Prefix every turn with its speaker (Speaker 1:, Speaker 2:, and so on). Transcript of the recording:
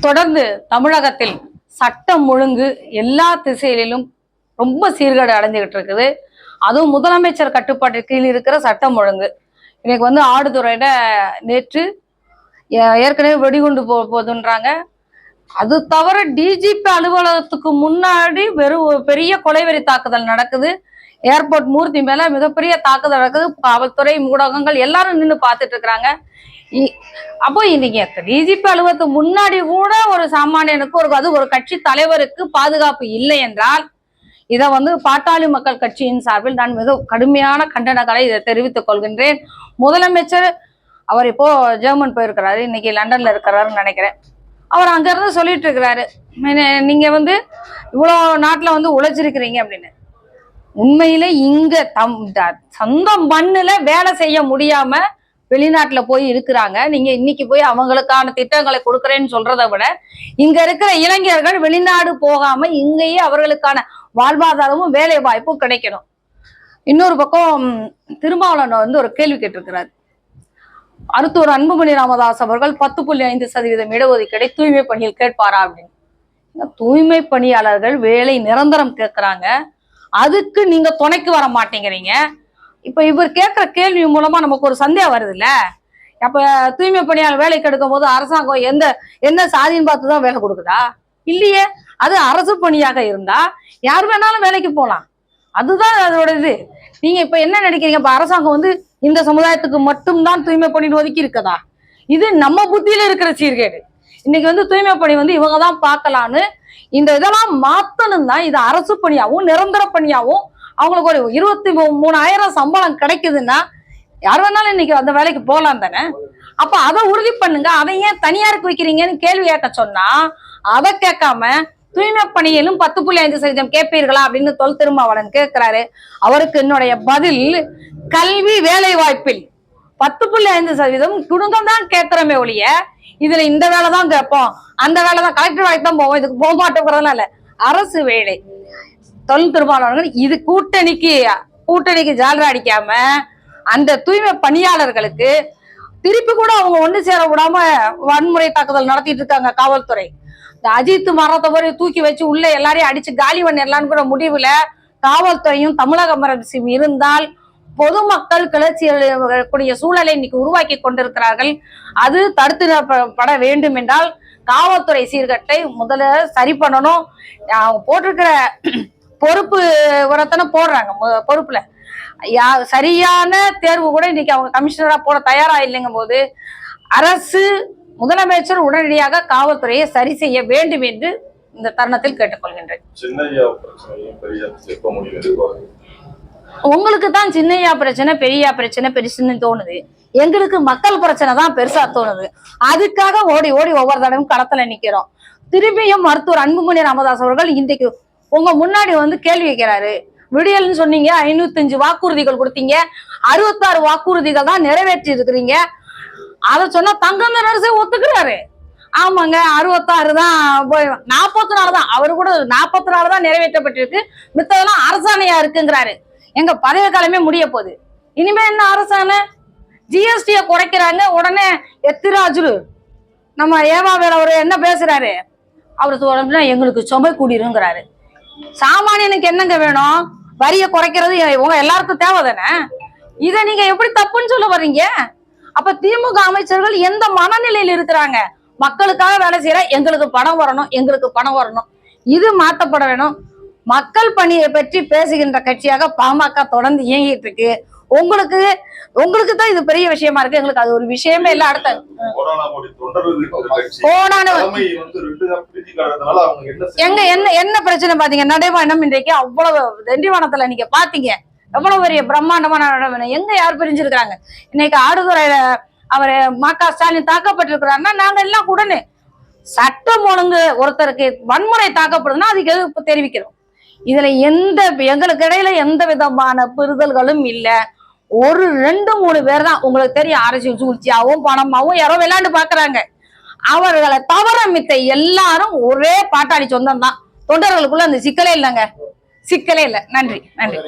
Speaker 1: தொடர்ந்து தமிழகத்தில் சட்டம் ஒழுங்கு எல்லா திசையிலும் ரொம்ப சீர்கேடு அடைஞ்சுக்கிட்டு இருக்குது. அதுவும் முதலமைச்சர் கட்டுப்பாட்டு கீழ் இருக்கிற சட்டம் ஒழுங்கு. இன்னைக்கு வந்து ஆடுதுறையில நேற்று ஏ- ஏற்கனவே வெடிகுண்டு போ போகுதுன்றாங்க அது தவிர டிஜிபி அலுவலகத்துக்கு முன்னாடி வெறும் பெரிய கொலைவெறி தாக்குதல் நடக்குது. ஏர்போர்ட் மூர்த்தி மேல மிகப்பெரிய தாக்குதல் நடக்குது. காவல்துறை ஊடகங்கள் எல்லாரும் நின்று பார்த்துட்டு இருக்கிறாங்க. இ- அப்போ இன்னைக்கு டிஜிபி அலுவலகத்துக்கு முன்னாடி கூட ஒரு சாமானியனுக்கு ஒரு அது ஒரு கட்சி தலைவருக்கு பாதுகாப்பு இல்லை என்றால் இதை வந்து பாட்டாளி மக்கள் கட்சியின் சார்பில் நான் மிக கடுமையான கண்டனங்களை இதை தெரிவித்துக் கொள்கின்றேன். முதலமைச்சர் அவர் இப்போ ஜெர்மன் போயிருக்கிறாரு. இன்னைக்கு லண்டன்ல இருக்கிறாருன்னு நினைக்கிறேன். அவர் அங்கிருந்து சொல்லிட்டு இருக்கிறாரு. நீங்க வந்து இவ்வளோ நாட்டில் வந்து உழைச்சிருக்கிறீங்க அப்படின்னு. உண்மையில இங்க தம் த- சொந்த மண்ணுல வேலை செய்ய முடியாம வெளிநாட்டுல போய் இருக்கிறாங்க. நீங்க இன்னைக்கு போய் அவங்களுக்கான திட்டங்களை கொடுக்கறேன்னு சொல்றதை விட இங்க இருக்கிற இளைஞர்கள் வெளிநாடு போகாம இங்கேயே அவர்களுக்கான வாழ்வாதாரமும் வேலை வாய்ப்பும் கிடைக்கணும். இன்னொரு பக்கம் திருமாவளவன் வந்து ஒரு கேள்வி கேட்டிருக்கிறார். ஒரு அன்புமணி ராமதாஸ் அவர்கள் பத்து புள்ளி ஐந்து சதவீதம் இடஒதுக்கீடை தூய்மை பணியில் கேட்பாரா அப்படின்னு. தூய்மை பணியாளர்கள் வேலை நிரந்தரம் கேட்கிறாங்க. அதுக்கு நீங்க துணைக்கு வர மாட்டேங்கிறீங்க. இப்ப இவர் கேட்கிற கேள்வி மூலமா நமக்கு ஒரு சந்தேகம் வருது இல்ல அப்ப தூய்மை பணியாளர் வேலைக்கு எடுக்கும் போது அரசாங்கம் எந்த என்ன சாதின்னு பார்த்து தான் வேலை கொடுக்குதா? இல்லையே அது அரசு பணியாக இருந்தா யார் வேணாலும் வேலைக்கு போகலாம் அதுதான் அதோட இது. நீங்க இப்ப என்ன நினைக்கிறீங்க? இப்ப அரசாங்கம் வந்து இந்த சமுதாயத்துக்கு மட்டும்தான் தூய்மை பணி ஒதுக்கி இருக்கதா? இது நம்ம புத்தியில இருக்கிற சீர்கேடு. இன்னைக்கு வந்து தூய்மை பணி வந்து இவங்க தான் பார்க்கலான்னு இந்த இதெல்லாம் மாத்தணும் தான் இது அரசு பணியாவும் நிரந்தர பணியாவும் அவங்களுக்கு ஒரு இருபத்தி மூணாயிரம் சம்பளம் கிடைக்குதுன்னா யார் வேணாலும் இன்னைக்கு அந்த வேலைக்கு போகலாம் தானே? அப்ப அதை உறுதி பண்ணுங்க. அதை ஏன் தனியாருக்கு வைக்கிறீங்கன்னு கேள்வி கேட்க சொன்னா அதை கேட்காம தூய்மை பணியிலும் பத்து புள்ளி ஐந்து சதவீதம் கேட்பீர்களா அப்படின்னு தொல் திருமாவளன் கேட்கிறாரு. அவருக்கு என்னுடைய பதில் கல்வி வேலை வாய்ப்பில் பத்து புள்ளி ஐந்து சதவீதம் குடும்பம் தான் கேட்கிறோமே ஒழிய இதுல இந்த வேலை தான் கேட்போம். அந்த வேலை தான் கலெக்டர் வாய்க்கு தான் போவோம். இதுக்கு போக மாட்டோங்கிறதுலாம் இல்ல. அரசு வேலை. தொழில் திருமாவளவன் இது கூட்டணிக்கு கூட்டணிக்கு ஜாலரா அடிக்காம அந்த தூய்மை பணியாளர்களுக்கு திருப்பி கூட அவங்க ஒண்ணு சேர விடாம வன்முறை தாக்குதல் நடத்திட்டு இருக்காங்க காவல்துறை. இந்த அஜித் மரத்தை போய் தூக்கி வச்சு உள்ள எல்லாரையும் அடிச்சு காலி பண்ணிடலான்னு கூட முடிவுல காவல்துறையும் தமிழக அரசும் இருந்தால் பொதுமக்கள் கிளர்ச்சி கூடிய சூழலை இன்னைக்கு உருவாக்கி கொண்டிருக்கிறார்கள். அது தடுத்து நிறுத்தப்பட வேண்டும் என்றால் காவல்துறை சீர்கட்டை முதல்ல சரி பண்ணணும். அவங்க போட்டிருக்கிற பொறுப்பு உரத்தனை போடுறாங்க. மு- பொறுப்புல. யா சரியான தேர்வு கூட இன்னைக்கு அவங்க கமிஷனரா போட தயாரா இல்லைங்கும் போது அரசு முதலமைச்சர் உடனடியாக காவல்துறையை சரி செய்ய வேண்டும் என்று இந்த தருணத்தில் கேட்டுக்கொள்கின்றேன். உங்களுக்கு தான் சின்னையா பிரச்சனை பெரியா பிரச்சனை பெருசுன்னு தோணுது. எங்களுக்கு மக்கள் பிரச்சனை தான் பெருசா தோணுது. அதுக்காக ஓடி ஓடி ஒவ்வொரு தடவையும் களத்துல நிக்கிறோம். திரும்பியும் மருத்துவர் அன்புமணி ராமதாஸ் அவர்கள் இன்றைக்கு உங்க முன்னாடி வந்து கேள்வி கேட்கிறாரு. விடியல்னு சொன்னீங்க ஐநூத்தஞ்சு வாக்குறுதிகள் கொடுத்தீங்க. அறுபத்தாறு வாக்குறுதிகள் தான் நிறைவேற்றி இருக்கிறீங்க. அதை சொன்னா தங்கம் நரசே ஒத்துக்கிறாரு. ஆமாங்க அறுபத்தாறு தான் போய் நாற்பத்தி நாலு தான். அவரு கூட நாற்பத்தி நாலு தான் நிறைவேற்றப்பட்டிருக்கு. மித்ததெல்லாம் அரசாணையா இருக்குங்கிறாரு. எங்க பதவி காலமே முடிய போகுது. இனிமே என்ன அரசாணை? ஜிஎஸ்டியை குறைக்கிறாங்க. உடனே எத்திராஜுரு நம்ம ஏவா வேற அவர் என்ன பேசுறாரு? அவர் சொல்றதுன்னா எங்களுக்கு சுமை கூடிருங்கிறாரு. சாமானியனுக்கு என்னங்க வேணும்? வரியை குறைக்கிறது உங்க எல்லாருக்கும் தேவை தானே இதை நீங்க எப்படி தப்புன்னு சொல்ல வர்றீங்க? அப்ப திமுக அமைச்சர்கள் எந்த மனநிலையில் இருக்கிறாங்க? மக்களுக்காக வேலை செய்யற எங்களுக்கு பணம் வரணும் எங்களுக்கு பணம் வரணும். இது மாற்றப்பட வேணும். மக்கள் பணியை பற்றி பேசுகின்ற கட்சியாக பாமக தொடர்ந்து இயங்கிட்டு இருக்கு. உங்களுக்கு உங்களுக்கு தான் இது பெரிய விஷயமா இருக்கு. எங்களுக்கு அது ஒரு விஷயமே இல்ல. அடுத்த எங்க என்ன என்ன பிரச்சனை பாத்தீங்க? நடைபயணம் இன்றைக்கு அவ்வளவு திண்டிவனத்துல நீங்க பாத்தீங்க. எவ்வளவு பெரிய பிரம்மாண்டமான நடைபயணம் எங்க யார் பிரிஞ்சிருக்காங்க இன்னைக்கு ஆடுதுறையில அவர் ம க. ஸ்டாலின் தாக்கப்பட்டிருக்கிறாருன்னா நாங்க எல்லாம் உடனே சட்டம் ஒழுங்கு ஒருத்தருக்கு வன்முறை தாக்கப்படுதுன்னா அதுக்கு எதிர்ப்பு தெரிவிக்கிறோம். இதுல எந்த எங்களுக்கு இடையில எந்த விதமான புரிதல்களும் இல்ல. ஒரு ரெண்டு மூணு பேர் தான் உங்களுக்கு தெரியும். அரசியல் சூழ்ச்சியாவும் பணமாவும் யாரோ விளையாண்டு பாக்குறாங்க. அவர்களை தவிர மித்த எல்லாரும் ஒரே பாட்டாளி சொந்தம் தான். தொண்டர்களுக்குள்ள அந்த சிக்கலே இல்லைங்க. சிக்கலே இல்லை. நன்றி. நன்றி.